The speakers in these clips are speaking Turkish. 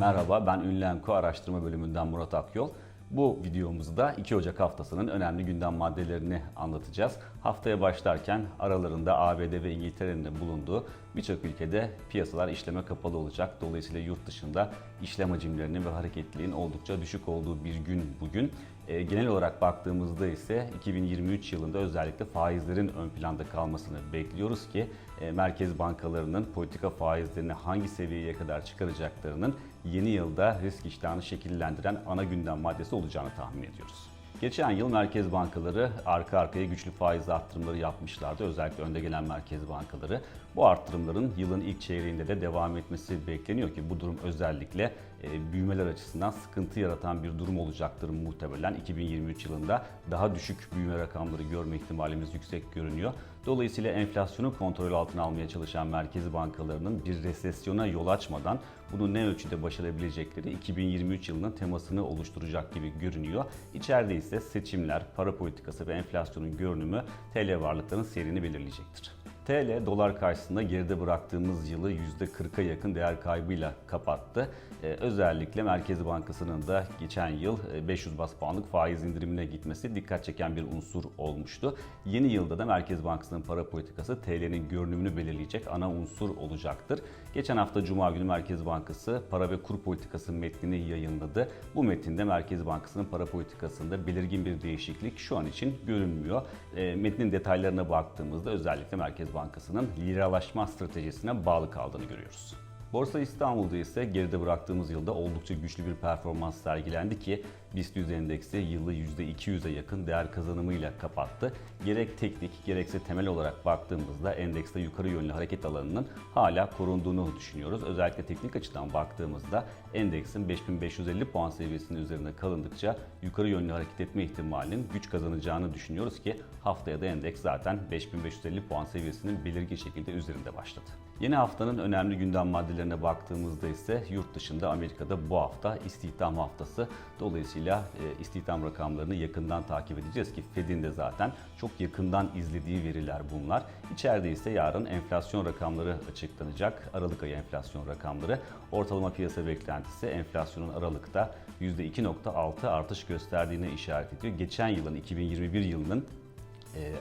Merhaba ben Ünlenko Araştırma Bölümünden Murat Akyol. Bu videomuzda 2 Ocak haftasının önemli gündem maddelerini anlatacağız. Haftaya başlarken aralarında ABD ve İngiltere'nin de bulunduğu birçok ülkede piyasalar işleme kapalı olacak. Dolayısıyla yurt dışında işlem hacimlerinin ve hareketliliğin oldukça düşük olduğu bir gün bugün. E, genel olarak baktığımızda ise 2023 yılında özellikle faizlerin ön planda kalmasını bekliyoruz ki e, merkez bankalarının politika faizlerini hangi seviyeye kadar çıkaracaklarının yeni yılda risk iştahını şekillendiren ana gündem maddesi olacağını tahmin ediyoruz. Geçen yıl merkez bankaları arka arkaya güçlü faiz arttırımları yapmışlardı. Özellikle önde gelen merkez bankaları. Bu arttırımların yılın ilk çeyreğinde de devam etmesi bekleniyor ki bu durum özellikle e, büyümeler açısından sıkıntı yaratan bir durum olacaktır muhtemelen. 2023 yılında daha düşük büyüme rakamları görme ihtimalimiz yüksek görünüyor. Dolayısıyla enflasyonu kontrol altına almaya çalışan merkez bankalarının bir resesyona yol açmadan bunu ne ölçüde başarabilecekleri 2023 yılının temasını oluşturacak gibi görünüyor. İçeride ise seçimler, para politikası ve enflasyonun görünümü TL varlıkların seyrini belirleyecektir. TL dolar karşısında geride bıraktığımız yılı %40'a yakın değer kaybıyla kapattı. Ee, özellikle Merkez Bankası'nın da geçen yıl e, 500 bas puanlık faiz indirimine gitmesi dikkat çeken bir unsur olmuştu. Yeni yılda da Merkez Bankası'nın para politikası TL'nin görünümünü belirleyecek ana unsur olacaktır. Geçen hafta Cuma günü Merkez Bankası para ve kur politikası metnini yayınladı. Bu metinde Merkez Bankası'nın para politikasında belirgin bir değişiklik şu an için görünmüyor. E, metnin detaylarına baktığımızda özellikle Merkez Bankası'nın liralaşma stratejisine bağlı kaldığını görüyoruz. Borsa İstanbul'da ise geride bıraktığımız yılda oldukça güçlü bir performans sergilendi ki BIST 100 endeksi yılı %200'e yakın değer kazanımıyla kapattı. Gerek teknik gerekse temel olarak baktığımızda endekste yukarı yönlü hareket alanının hala korunduğunu düşünüyoruz. Özellikle teknik açıdan baktığımızda endeksin 5550 puan seviyesinin üzerinde kalındıkça yukarı yönlü hareket etme ihtimalinin güç kazanacağını düşünüyoruz ki haftaya da endeks zaten 5550 puan seviyesinin belirgin şekilde üzerinde başladı. Yeni haftanın önemli gündem maddelerine baktığımızda ise yurt dışında Amerika'da bu hafta istihdam haftası. Dolayısıyla e, istihdam rakamlarını yakından takip edeceğiz ki Fed'in de zaten çok yakından izlediği veriler bunlar. İçeride ise yarın enflasyon rakamları açıklanacak. Aralık ayı enflasyon rakamları. Ortalama piyasa beklentisi enflasyonun Aralık'ta %2.6 artış gösterdiğine işaret ediyor. Geçen yılın 2021 yılının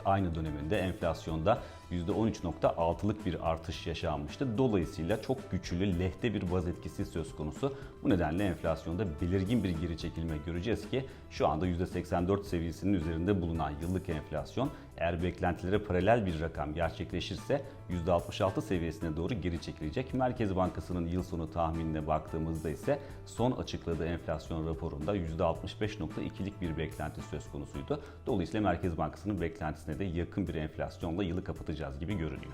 aynı döneminde enflasyonda %13.6'lık bir artış yaşanmıştı. Dolayısıyla çok güçlü lehte bir baz etkisi söz konusu. Bu nedenle enflasyonda belirgin bir geri çekilme göreceğiz ki şu anda %84 seviyesinin üzerinde bulunan yıllık enflasyon eğer beklentilere paralel bir rakam gerçekleşirse %66 seviyesine doğru geri çekilecek. Merkez Bankası'nın yıl sonu tahminine baktığımızda ise son açıkladığı enflasyon raporunda %65.2'lik bir beklenti söz konusuydu. Dolayısıyla Merkez Bankası'nın beklentisine de yakın bir enflasyonla yılı kapatacağız gibi görünüyor.